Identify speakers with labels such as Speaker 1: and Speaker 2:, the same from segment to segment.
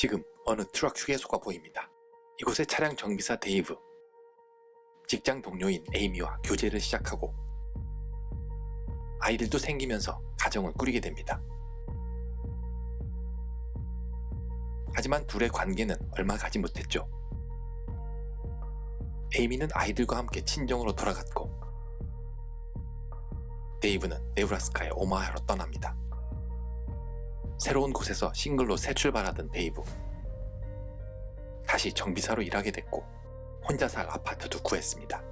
Speaker 1: 지금 어느 트럭 휴게소가 보입니다. 이곳의 차량 정비사 데이브, 직장 동료인 에이미와 교제를 시작하고 아이들도 생기면서 가정을 꾸리게 됩니다. 하지만 둘의 관계는 얼마 가지 못했죠. 에이미는 아이들과 함께 친정으로 돌아갔고 데이브는 네브라스카의 오마하로 떠납니다. 새로운 곳에서 싱글로 새 출발하던 데이브. 다시 정비사로 일하게 됐고 혼자 살 아파트도 구했습니다.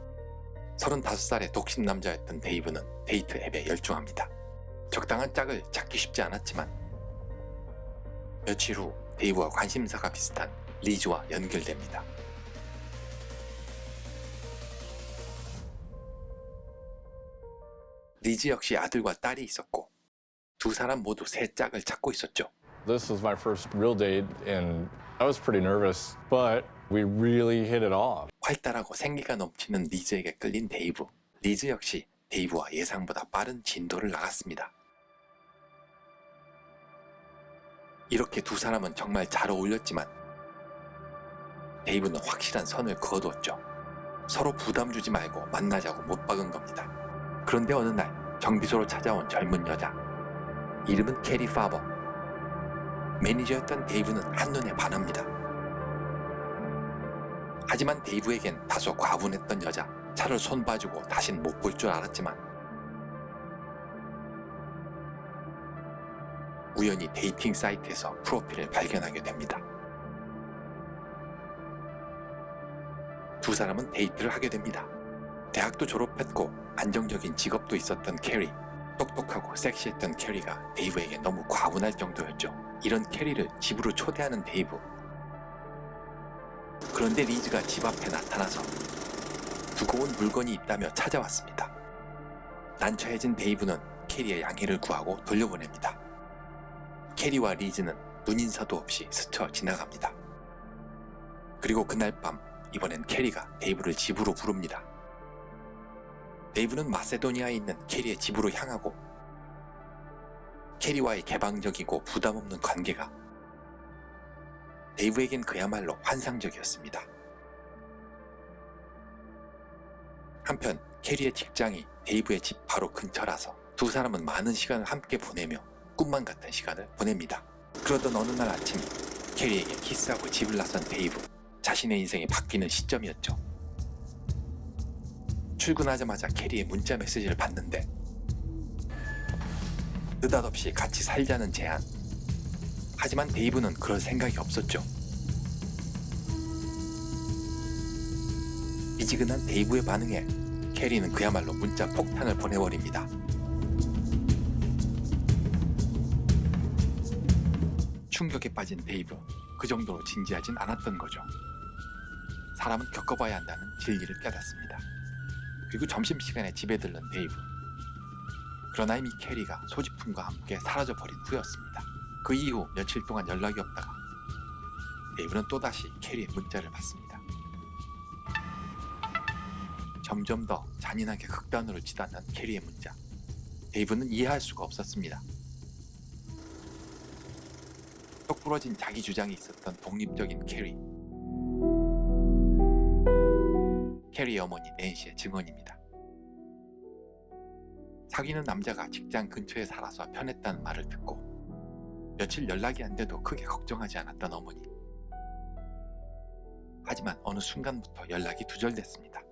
Speaker 1: 35살의 독신 남자였던 데이브는 데이트 앱에 열중합니다. 적당한 짝을 찾기 쉽지 않았지만 며칠 후 데이브와 관심사가 비슷한 리즈와 연결됩니다. 리즈 역시 아들과 딸이 있었고 두 사람 모두 새 짝을 찾고 있었죠.
Speaker 2: This was my first real date, and I was pretty nervous, but we really hit it off.
Speaker 1: 활달하고 생기가 넘치는 리즈에게 끌린 데이브. 리즈 역시 데이브와 예상보다 빠른 진도를 나갔습니다. 이렇게 두 사람은 정말 잘 어울렸지만 데이브는 확실한 선을 그어두었죠. 서로 부담 주지 말고 만나자고 못 박은 겁니다. 그런데 어느 날 정비소로 찾아온 젊은 여자. 이름은 캐리 파버. 매니저였던 데이브는 한눈에 반합니다. 하지만 데이브에겐 다소 과분했던 여자. 차를 손봐주고 다신 못 볼 줄 알았지만 우연히 데이팅 사이트에서 프로필을 발견하게 됩니다. 두 사람은 데이트를 하게 됩니다. 대학도 졸업했고 안정적인 직업도 있었던 캐리. 똑똑하고 섹시했던 캐리가 데이브에게 너무 과분할 정도였죠. 이런 캐리를 집으로 초대하는 데이브. 그런데 리즈가 집 앞에 나타나서 온 물건이 있다며 찾아왔습니다. 난처해진 데이브는 캐리의 양해를 구하고 돌려보냅니다. 캐리와 리즈는 눈인사도 없이 스쳐 지나갑니다. 그리고 그날 밤 이번엔 캐리가 데이브를 집으로 부릅니다. 데이브는 마세도니아에 있는 캐리의 집으로 향하고 캐리와의 개방적이고 부담 없는 관계가 데이브에겐 그야말로 환상적이었습니다. 한편 캐리의 직장이 데이브의 집 바로 근처라서 두 사람은 많은 시간을 함께 보내며 꿈만 같은 시간을 보냅니다. 그러던 어느 날 아침 캐리에게 키스하고 집을 나선 데이브 자신의 인생이 바뀌는 시점이었죠. 출근하자마자 캐리의 문자 메시지를 받는데 느닷없이 같이 살자는 제안. 하지만 데이브는 그럴 생각이 없었죠. 미지근한 데이브의 반응에 캐리는 그야말로 문자 폭탄을 보내버립니다. 충격에 빠진 데이브. 그 정도로 진지하진 않았던 거죠. 사람은 겪어봐야 한다는 진리를 깨닫습니다. 그리고 점심시간에 집에 들른 데이브. 그러나 이미 캐리가 소지품과 함께 사라져버린 후였습니다. 그 이후 며칠 동안 연락이 없다가 데이브는 또다시 캐리의 문자를 받습니다. 점점 더 잔인하게 극단으로 치닫는 캐리의 문자. 데이브는 이해할 수가 없었습니다. 똑부러진 자기 주장이 있었던 독립적인 캐리. 캐리의 어머니 낸시의 증언입니다. 사귀는 남자가 직장 근처에 살아서 편했다는 말을 듣고 며칠 연락이 안 돼도 크게 걱정하지 않았던 어머니. 하지만 어느 순간부터 연락이 두절됐습니다.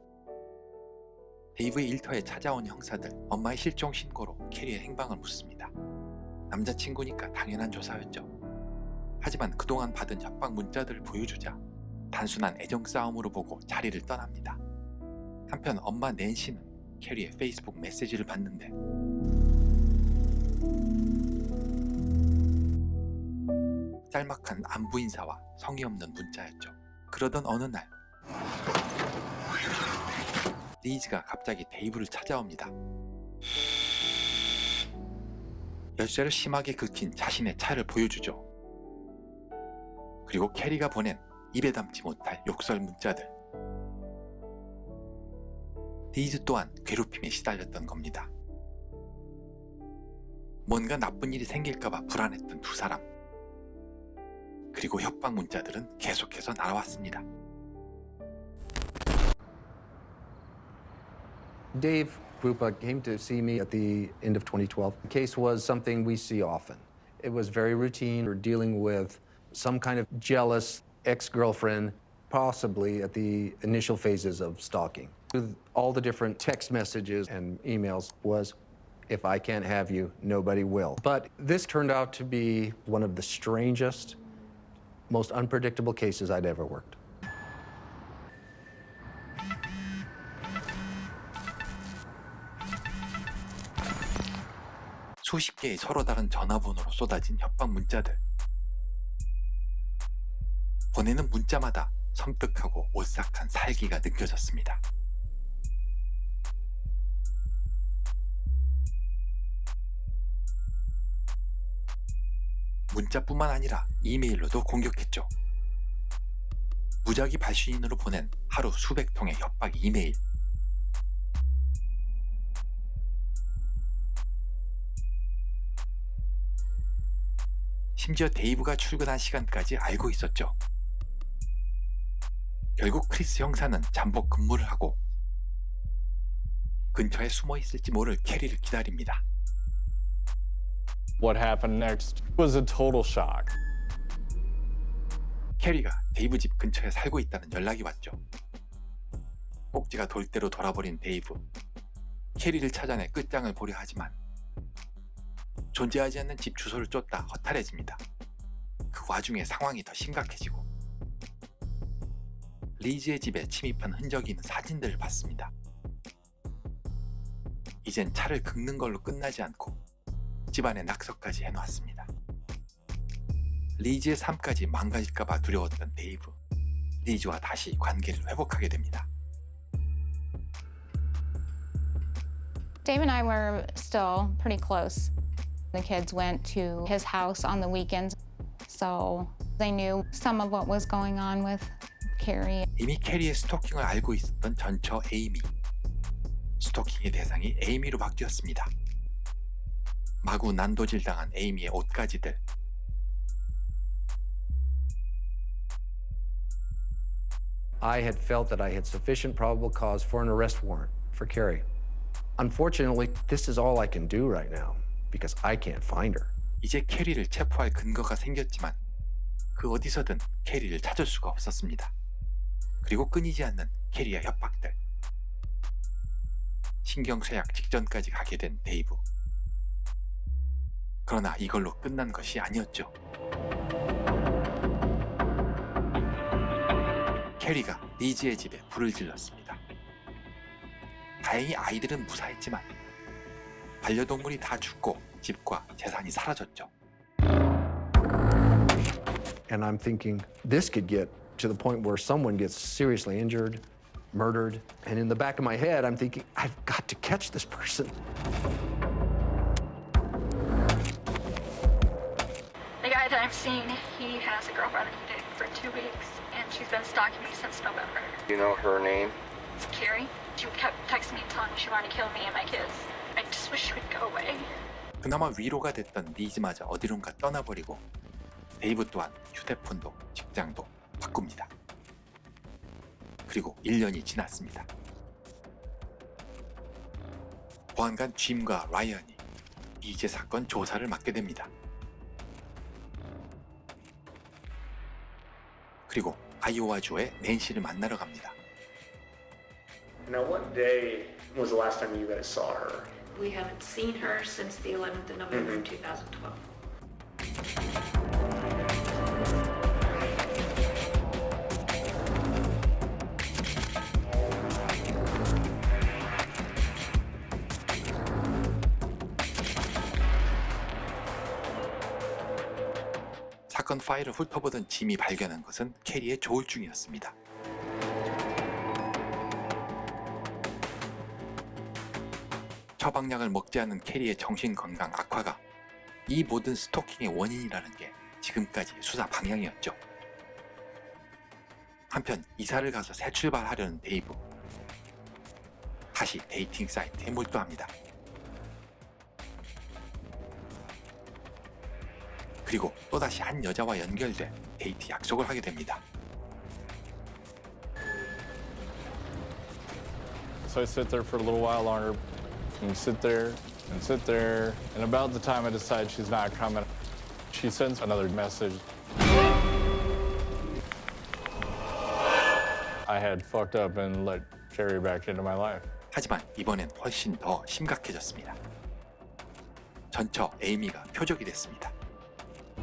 Speaker 1: 데이브의 일터에 찾아온 형사들 엄마의 실종 신고로 캐리의 행방을 묻습니다. 남자친구니까 당연한 조사였죠. 하지만 그동안 받은 협박 문자들을 보여주자 단순한 애정 싸움으로 보고 자리를 떠납니다. 한편 엄마 낸시는 캐리의 페이스북 메시지를 봤는데 짤막한 안부 인사와 성의 없는 문자였죠. 그러던 어느 날 리즈가 갑자기 데이브를 찾아옵니다. 열쇠를 심하게 긁힌 자신의 차를 보여주죠. 그리고 캐리가 보낸 입에 담지 못할 욕설 문자들. 리즈 또한 괴롭힘에 시달렸던 겁니다. 뭔가 나쁜 일이 생길까봐 불안했던 두 사람. 그리고 협박 문자들은 계속해서 날아왔습니다.
Speaker 3: Dave Krupa came to see me at the end of 2012. The case was something we see often. It was very routine. We're dealing with some kind of jealous ex girlfriend, possibly at the initial phases of stalking. With all the different text messages and emails, was if I can't have you, nobody will. But this turned out to be one of the strangest, most unpredictable cases I'd ever worked.
Speaker 1: 수십 개의 서로 다른 전화번호로 쏟아진 협박 문자들. 보내는 문자마다 섬뜩하고 오싹한 살기가 느껴졌습니다. 문자뿐만 아니라 이메일로도 공격했죠. 무작위 발신인으로 보낸 하루 수백 통의 협박 이메일. 심지어 데이브가 출근한 시간까지 알고 있었죠. 결국 크리스 형사는 잠복 근무를 하고 근처에 숨어 있을지 모를 캐리를 기다립니다.
Speaker 2: What happened next was a total shock.
Speaker 1: 캐리가 데이브 집 근처에 살고 있다는 연락이 왔죠. 꼭지가 돌 대로 돌아버린 데이브. 캐리를 찾아내 끝장을 보려 하지만 존재하지 않는 집 주소를 쫓다 허탈해집니다. 그 와중에 상황이 더 심각해지고 리즈의 집에 침입한 흔적이 있는 사진들을 봤습니다. 이젠 차를 긁는 걸로 끝나지 않고 집안에 낙서까지 해놓았습니다. 리즈의 삶까지 망가질까봐 두려웠던 데이브. 리즈와 다시 관계를 회복하게 됩니다.
Speaker 4: Dave and I were still pretty close. The kids went to his house on the weekends, so they knew some of what was going on with Carrie.
Speaker 1: 이미 캐리의 스토킹을 알고 있었던 전처 에이미. 스토킹의 대상이 에이미로 바뀌었습니다. 마구 난도질 당한 에이미의 옷가지들.
Speaker 3: I had felt that I had sufficient probable cause for an arrest warrant for Carrie. Unfortunately, this is all I can do right now because I can't find her.
Speaker 1: 이제 캐리를 체포할 근거가 생겼지만 그 어디서든 캐리를 찾을 수가 없었습니다. 그리고 끊이지 않는 캐리의 협박들. 신경쇠약 직전까지 가게 된 데이브. 그러나 이걸로 끝난 것이 아니었죠. 캐리가 리즈의 집에 불을 질렀습니다. 다행히 아이들은 무사했지만 반려동물이 다 죽고 집과 재산이 사라졌죠.
Speaker 3: And I'm thinking this could get to the point where someone gets seriously injured, murdered. And in the back of my head, I'm thinking, I've got to catch this person.
Speaker 5: I'm seeing, he has a girlfriend that he dated for two weeks, and she's been stalking me since November.
Speaker 6: You know her name?
Speaker 5: It's Carrie. She kept texting me and telling me she wanted to kill me and my kids. I just wish she would go away.
Speaker 1: 그나마 위로가 됐던 리즈마저 어디론가 떠나버리고 데이브 또한 휴대폰도 직장도 바꿉니다. 그리고 1년이 지났습니다. 보안관 짐과 라이언이 리즈 사건 조사를 맡게 됩니다. 그리고 아이오와주의 낸시를 만나러 갑니다.
Speaker 7: Now, what day was the last time you guys saw her?
Speaker 8: We haven't seen her since the 11th of November 2012.
Speaker 1: 파일을 훑어보던 짐이 발견한 것은 캐리의 조울증이었습니다. 처방약을 먹지 않은 캐리의 정신 건강 악화가 이 모든 스토킹의 원인이라는 게 지금까지 수사 방향이었죠. 한편 이사를 가서 새 출발하려는 데이브. 다시 데이팅 사이트에 몰두합니다. 그리고 또다시 한 여자와 연결돼 데이트 약속을 하게 됩니다.
Speaker 2: So I sit there for a little while longer and sit there and sit there. And about the time I decide she's not coming, she sends another message. I had fucked up and let Carrie back into my life.
Speaker 1: 하지만 이번엔 훨씬 더 심각해졌습니다. 전처 에이미가 표적이 됐습니다.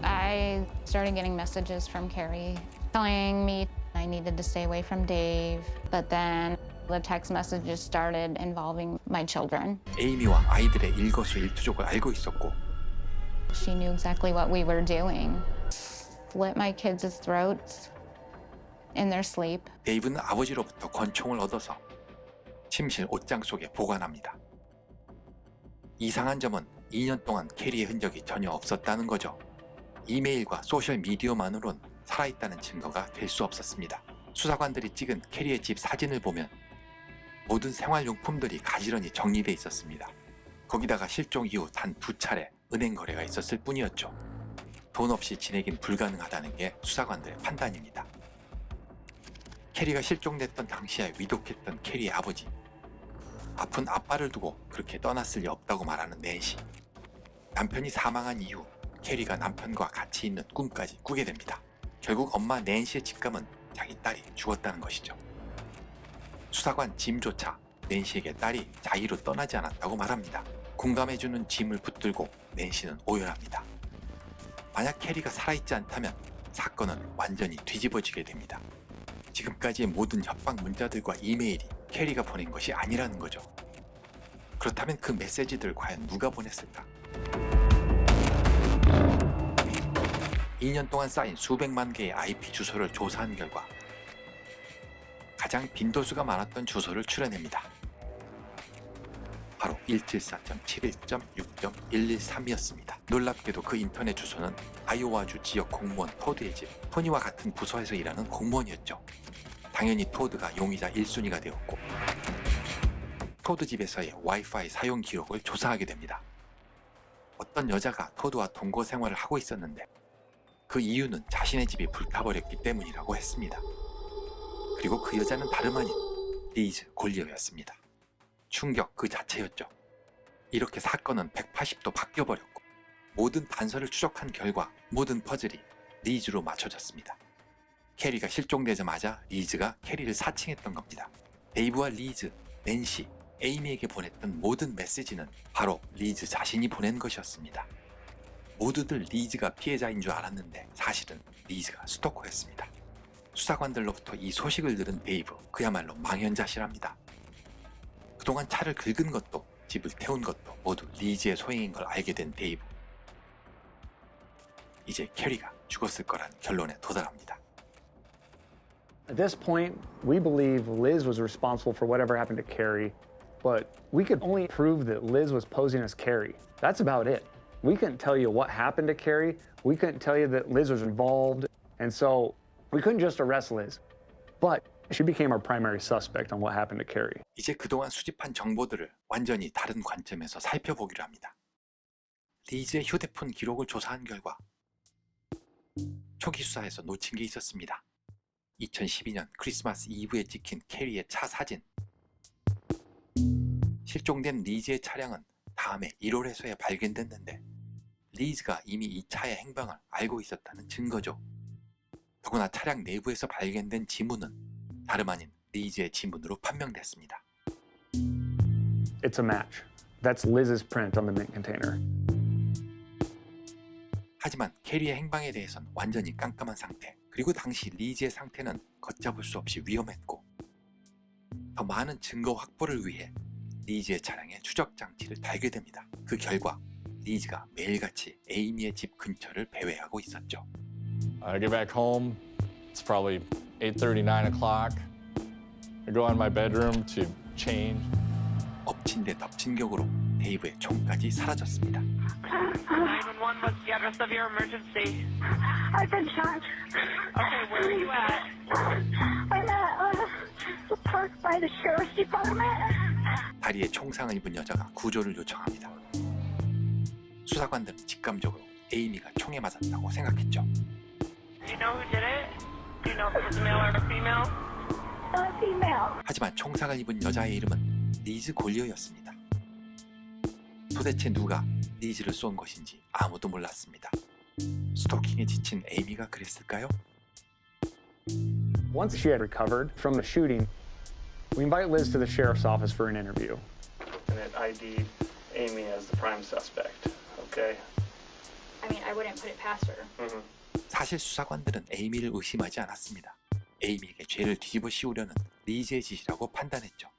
Speaker 4: I started getting messages from Carrie telling me I needed to stay away from Dave, but then the text messages started involving my children.
Speaker 1: 에이미와 아이들의 일거수일투족을 알고 있었고
Speaker 4: She knew exactly what we were doing. Slit my kids' throats in their sleep.
Speaker 1: 데이브는 아버지로부터 권총을 얻어서 침실 옷장 속에 보관합니다. 이상한 점은 2년 동안 캐리의 흔적이 전혀 없었다는 거죠. 이메일과 소셜 미디어만으론 살아있다는 증거가 될 수 없었습니다. 수사관들이 찍은 캐리의 집 사진을 보면 모든 생활용품들이 가지런히 정리돼 있었습니다. 거기다가 실종 이후 단 두 차례 은행 거래가 있었을 뿐이었죠. 돈 없이 지내긴 불가능하다는 게 수사관들의 판단입니다. 캐리가 실종됐던 당시에 위독했던 캐리의 아버지. 아픈 아빠를 두고 그렇게 떠났을 리 없다고 말하는 낸시. 남편이 사망한 이후 캐리가 남편과 같이 있는 꿈까지 꾸게 됩니다. 결국 엄마 낸시의 직감은 자기 딸이 죽었다는 것이죠. 수사관 짐조차 낸시에게 딸이 자의로 떠나지 않았다고 말합니다. 공감해주는 짐을 붙들고 낸시는 오열합니다. 만약 캐리가 살아있지 않다면 사건은 완전히 뒤집어지게 됩니다. 지금까지의 모든 협박 문자들과 이메일이 캐리가 보낸 것이 아니라는 거죠. 그렇다면 그 메시지들 과연 누가 보냈을까? 2년 동안 쌓인 수백만 개의 IP 주소를 조사한 결과 가장 빈도수가 많았던 주소를 추려냅니다. 바로 174.71.6.113이었습니다. 놀랍게도 그 인터넷 주소는 아이오와주 지역 공무원 토드의 집, 토니와 같은 부서에서 일하는 공무원이었죠. 당연히 토드가 용의자 1순위가 되었고 토드 집에서의 와이파이 사용 기록을 조사하게 됩니다. 어떤 여자가 토드와 동거 생활을 하고 있었는데 그 이유는 자신의 집이 불타버렸기 때문이라고 했습니다. 그리고 그 여자는 다름 아닌 리즈 골리어였습니다. 충격 그 자체였죠. 이렇게 사건은 180도 바뀌어버렸고 모든 단서를 추적한 결과 모든 퍼즐이 리즈로 맞춰졌습니다. 캐리가 실종되자마자 리즈가 캐리를 사칭했던 겁니다. 데이브와 리즈, 낸시, 에이미에게 보냈던 모든 메시지는 바로 리즈 자신이 보낸 것이었습니다. 모두들 리즈가 피해자인 줄 알았는데 사실은 리즈가 스토커였습니다. 수사관들로부터 이 소식을 들은 데이브 그야말로 망연자실합니다. 그동안 차를 긁은 것도 집을 태운 것도 모두 리즈의 소행인 걸 알게 된 데이브. 이제 캐리가 죽었을 거란 결론에 도달합니다.
Speaker 6: At this point, we believe Liz was responsible for whatever happened to Carrie, but we could only prove that Liz was posing as Carrie. That's about it. We couldn't tell you what happened to Carrie. We couldn't tell you that Liz was involved. And so we couldn't just arrest Liz. But she became our primary suspect on what happened to Carrie.
Speaker 1: 이제 그동안 수집한 정보들을 완전히 다른 관점에서 살펴보기로 합니다. 리즈의 휴대폰 기록을 조사한 결과 초기 수사에서 놓친 게 있었습니다. 2012년 크리스마스 이브에 찍힌 캐리의 차 사진. 실종된 리즈의 차량은 다음해 1월에서야 발견됐는데 리즈가 이미 이 차의 행방을 알고 있었다는 증거죠. 더구나 차량 내부에서 발견된 지문은 다름 아닌 리즈의 지문으로 판명됐습니다.
Speaker 6: It's a match. That's Liz's print on the mint container.
Speaker 1: 하지만 캐리의 행방에 대해선 완전히 깜깜한 상태. 그리고 당시 리즈의 상태는 걷잡을 수 없이 위험했고 더 많은 증거 확보를 위해 리즈의 차량에 추적 장치를 달게 됩니다. 그 결과 리즈가 매일같이 에이미의 집 근처를 배회하고 있었죠.
Speaker 2: I get back home. It's probably 8:30, 9 o'clock. I go in my bedroom to change.
Speaker 1: 엎친 데 덮친 격으로 데이브의 총까지 사라졌습니다.
Speaker 9: 911, what's the address of your emergency?
Speaker 5: I've been shot.
Speaker 9: Okay, where are you at?
Speaker 5: I'm at uh, the park by the sheriff's department.
Speaker 1: 다리에 총상을 입은 여자가 구조를 요청합니다. 수사관들은 직감적으로 에이미가 총에 맞았다고 생각했죠.
Speaker 9: You know who did it? You know if it was a male or a female?
Speaker 5: A female.
Speaker 1: 하지만 총상을 입은 여자의 이름은 리즈 골리어였습니다. 도대체 누가 리즈를 쏜 것인지 아무도 몰랐습니다. 스토킹에 지친 에이미가 그랬을까요?
Speaker 6: Once she had recovered from the shooting, we invite Liz to the sheriff's office for an interview.
Speaker 7: And it ID'd Amy as the prime suspect. Okay.
Speaker 5: I mean, I wouldn't put it past her.
Speaker 7: Mm-hmm.
Speaker 1: 사실 수사관들은 에이미를 의심하지 않았습니다. 에이미에게 죄를 뒤집어 씌우려는 리즈의 짓이라고 판단했죠.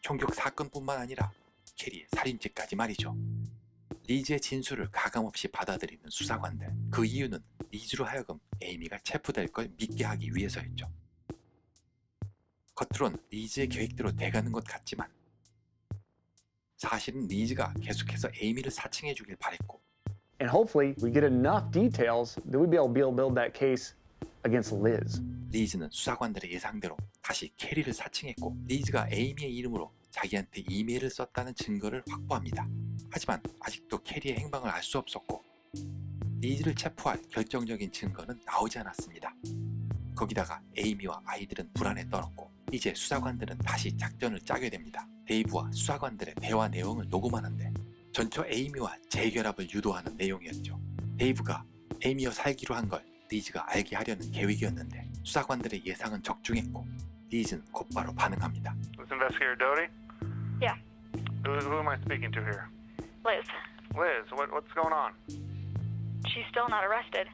Speaker 1: 총격 사건뿐만 아니라 캐리의 살인죄까지 말이죠. 리즈의 진술을 가감없이 받아들이는 수사관들. 그 이유는 리즈로 하여금 에이미가 체포될 걸 믿게 하기 위해서였죠. 겉으론 리즈의 계획대로 돼가는 것 같지만 사실은 리즈가 계속해서 에이미를 사칭해 주길 바랬고
Speaker 6: And hopefully, we get enough details that we'd be able to build- build that case against Liz.
Speaker 1: 리즈는 수사관들의 예상대로 다시 캐리를 사칭했고 리즈가 에이미의 이름으로 자기한테 이메일을 썼다는 증거를 확보합니다. 하지만 아직도 캐리의 행방을 알 수 없었고 리즈를 체포할 결정적인 증거는 나오지 않았습니다. 거기다가 에이미와 아이들은 불안에 떨었고 이제 수사관들은 다시 작전을 짜게 됩니다. 데이브와 수사관들의 대화 내용을 녹음하는데 전처 에이미와 재결합을 유도하는 내용이었죠. 데이브가 에이미와 살기로 한 걸 리즈가 알게 하려는 계획이었는데 수사관들의 예상은 적중했고 리즈는 곧바로 반응합니다.
Speaker 7: This investigator Doty?
Speaker 5: Yeah.
Speaker 7: Who, who am I speaking to here?
Speaker 5: Liz,
Speaker 7: Liz, what, what's going on?
Speaker 5: she's still not arrested.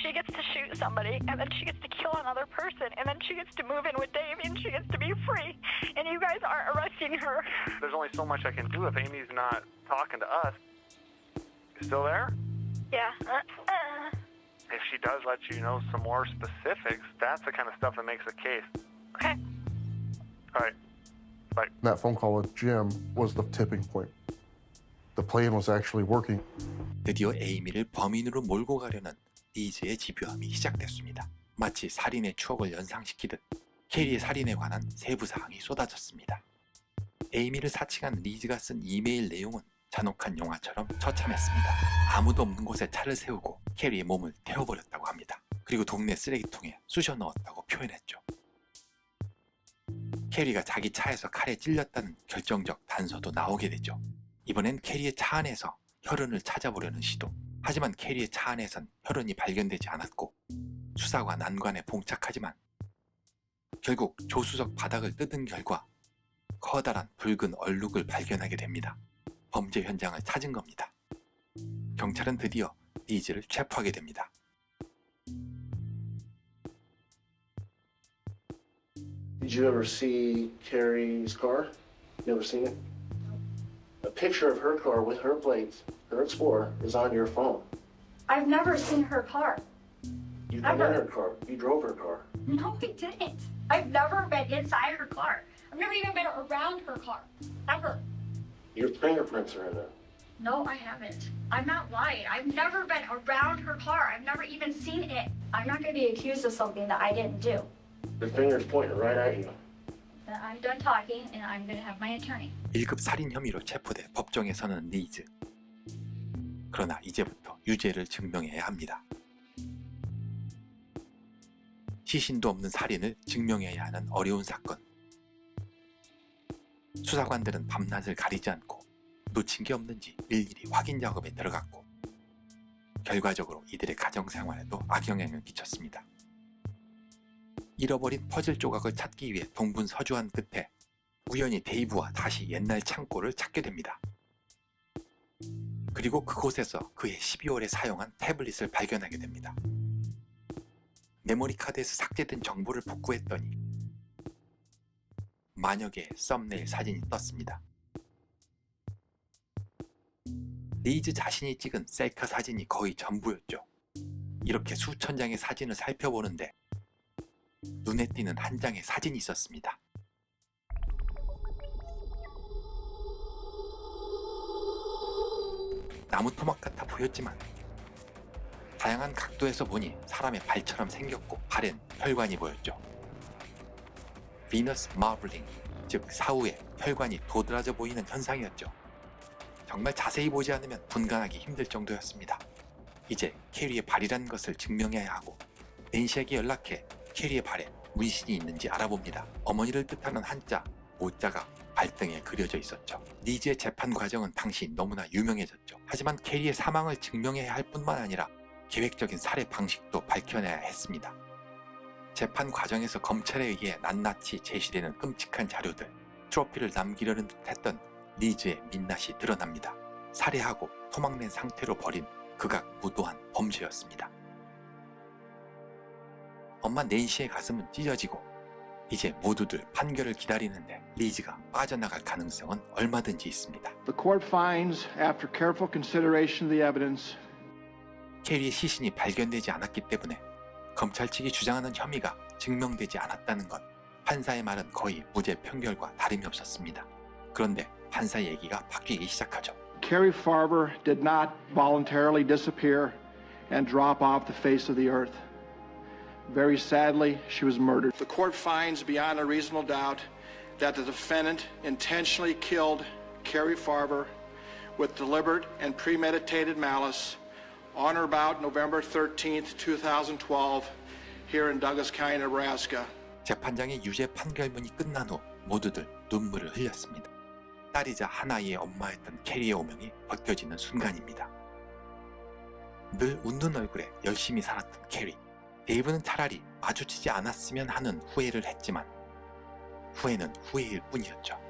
Speaker 5: She gets to shoot somebody, and then she gets kill another person, and then she gets to move in with Dave, and she gets to be free. And you guys aren't arresting her.
Speaker 7: There's only so much I can do if Amy's not talking to us. You still there?
Speaker 5: Yeah. Uh, uh.
Speaker 7: If she does let you know some more specifics, that's the kind of stuff that makes a case.
Speaker 5: Okay.
Speaker 7: All right. Bye.
Speaker 10: That phone call with Jim was the tipping point. The plan was actually working.
Speaker 1: 드디어 에이미를 범인으로 몰고 가려는 리즈의 집요함이 시작됐습니다. 마치 살인의 추억을 연상시키듯 캐리의 살인에 관한 세부 사항이 쏟아졌습니다. 에이미를 사칭한 리즈가 쓴 이메일 내용은 잔혹한 영화처럼 처참했습니다. 아무도 없는 곳에 차를 세우고 캐리의 몸을 태워버렸다고 합니다. 그리고 동네 쓰레기통에 쑤셔 넣었다고 표현했죠. 캐리가 자기 차에서 칼에 찔렸다는 결정적 단서도 나오게 되죠. 이번엔 캐리의 차 안에서 혈흔을 찾아보려는 시도. 하지만 캐리의 차 안에선 혈흔이 발견되지 않았고 수사관 난관에 봉착하지만 결국 조수석 바닥을 뜯은 결과 커다란 붉은 얼룩을 발견하게 됩니다. 범죄 현장을 찾은 겁니다. 경찰은 드디어 리즈를 체포하게 됩니다.
Speaker 11: Did you ever see Carrie's car? Never seen it? A picture of her car with her plates, her Explorer, is on your phone.
Speaker 5: I've never seen her car.
Speaker 11: You've been in
Speaker 5: Ever.
Speaker 11: her car. You drove her car.
Speaker 5: No, I didn't. I've never been inside her car. I've never even been around her car. Ever.
Speaker 11: Your fingerprints are in there.
Speaker 5: No, I haven't. I'm not lying. I've never been around her car. I've never even seen it. I'm not going to be accused of something that I didn't do.
Speaker 11: Your finger's pointing right at you.
Speaker 5: Then I'm done talking and I'm going to have my attorney.
Speaker 1: 1급 살인 혐의로 체포돼 법정에 서는 리즈. 그러나 이제부터 유죄를 증명해야 합니다. 시신도 없는 살인을 증명해야 하는 어려운 사건. 수사관들은 밤낮을 가리지 않고 놓친 게 없는지 일일이 확인 작업에 들어갔고 결과적으로 이들의 가정 생활에도 악영향을 끼쳤습니다. 잃어버린 퍼즐 조각을 찾기 위해 동분 서주한 끝에 우연히 데이브와 다시 옛날 창고를 찾게 됩니다. 그리고 그곳에서 그의 12월에 사용한 태블릿을 발견하게 됩니다. 메모리 카드에서 삭제된 정보를 복구했더니 만여 개의 썸네일 사진이 떴습니다. 리즈 자신이 찍은 셀카 사진이 거의 전부였죠. 이렇게 수천 장의 사진을 살펴보는데 눈에 띄는 한 장의 사진이 있었습니다. 나무 토막 같아 보였지만 다양한 각도에서 보니 사람의 발처럼 생겼고 발엔 혈관이 보였죠. 비너스 마블링, 즉 사후에 혈관이 도드라져 보이는 현상이었죠. 정말 자세히 보지 않으면 분간하기 힘들 정도였습니다. 이제 캐리의 발이라는 것을 증명해야 하고 낸시에게 연락해 캐리의 발에 문신이 있는지 알아봅니다. 어머니를 뜻하는 한자, 모자가 발등에 그려져 있었죠. 리즈의 재판 과정은 당시 너무나 유명해졌죠. 하지만 캐리의 사망을 증명해야 할 뿐만 아니라 계획적인 살해 방식도 밝혀내야 했습니다. 재판 과정에서 검찰에 의해 낱낱이 제시되는 끔찍한 자료들, 트로피를 남기려는 듯 했던 리즈의 민낯이 드러납니다. 살해하고 토막낸 상태로 버린 극악 무도한 범죄였습니다. 엄마 낸시의 가슴은 찢어지고 이제 모두들 판결을 기다리는데 리즈가 빠져나갈 가능성은 얼마든지 있습니다.
Speaker 12: The court finds, after careful consideration of the evidence,
Speaker 1: 캐리의 시신이 발견되지 않았기 때문에 검찰 측이 주장하는 혐의가 증명되지 않았다는 것. 판사의 말은 거의 무죄 판결과 다름이 없었습니다. 그런데 판사 얘기가 바뀌기 시작하죠.
Speaker 12: Carrie Farber did not voluntarily disappear and drop off the face of the earth. Very sadly, she was murdered. The court finds beyond a reasonable doubt that the defendant intentionally killed Carrie Farber with deliberate and premeditated malice on or about November 13th, 2012, here in Douglas County, Nebraska.
Speaker 1: 재판장의 유죄 판결문이 끝난 후 모두들 눈물을 흘렸습니다. 딸이자 하나의 엄마였던 캐리의 오명이 벗겨지는 순간입니다. 늘 웃는 얼굴에 열심히 살았던 캐리. 데이브는 차라리 마주치지 않았으면 하는 후회를 했지만 후회는 후회일 뿐이었죠.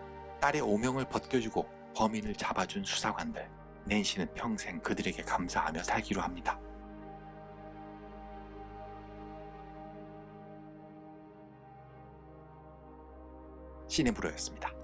Speaker 1: 딸의 오명을 벗겨주고 범인을 잡아준 수사관들. 낸시는 평생 그들에게 감사하며 살기로 합니다. 시네브로였습니다.